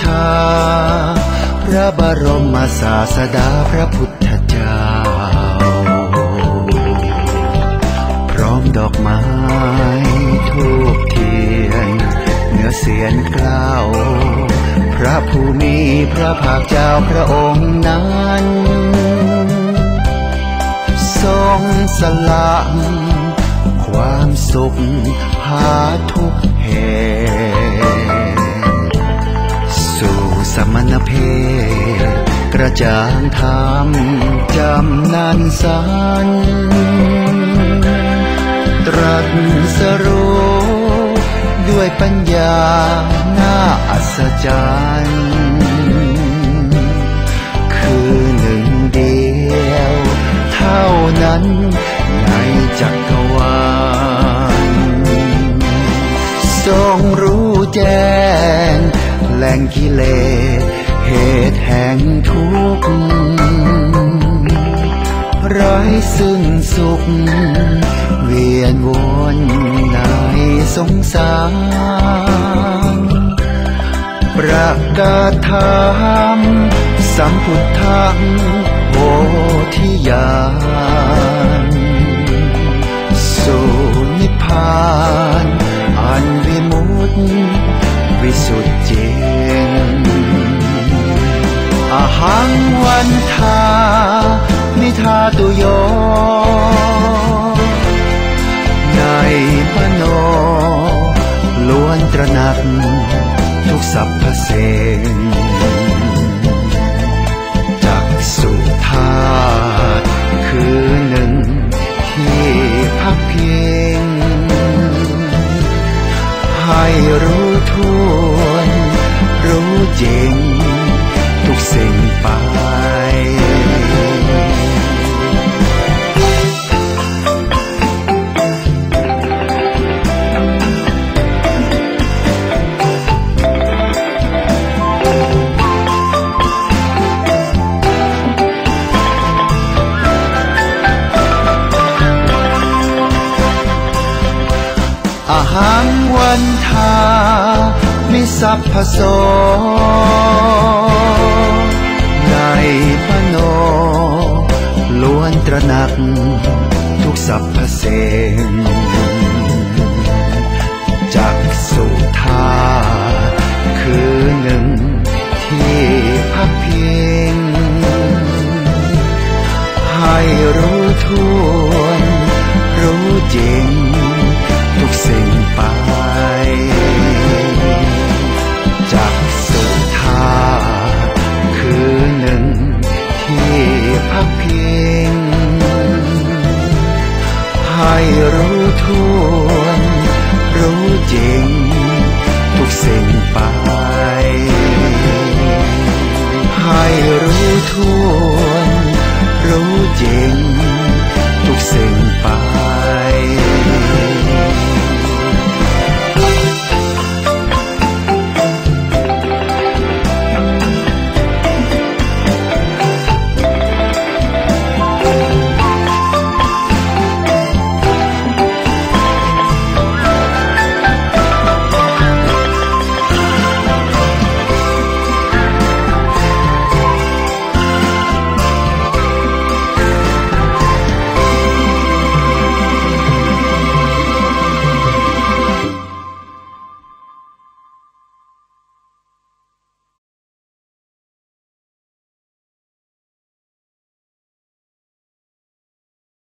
ชา พระบรมศาสดาพระพุทธเจ้า พร้อมดอกไม้ทูบเทียนเนื้อเสียนกล้าวพระผู้มีพระภาคเจ้าพระองค์นั้น ทรงสละความสุขหาทุก ระจ่างธรรมจำนันสันตรัสสรู้ด้วยปัญญาน่าอัศจรรย์คือหนึ่งเดียว เท่านั้นในจักรวาลทรงรู้แจ้งแหล่งกิเลส เหตุแห่งทุกข์ไร้ซึ่งสุข เวียนวนในสงสารประกาศธรรมสัมพุทธังโพธิญาณสู่นิพพาน อันวิมุตติวิสุทธิ อังวันทานิทาตุโย ในมโน ล้วนตระหนัก ทุกสรรพเสงจักสุธาตคือหนึ่งที่พักพิงให้รู้ทวน รู้จริง กสิ่งไปอาหังวันทามิสัพพโส สรรพเสง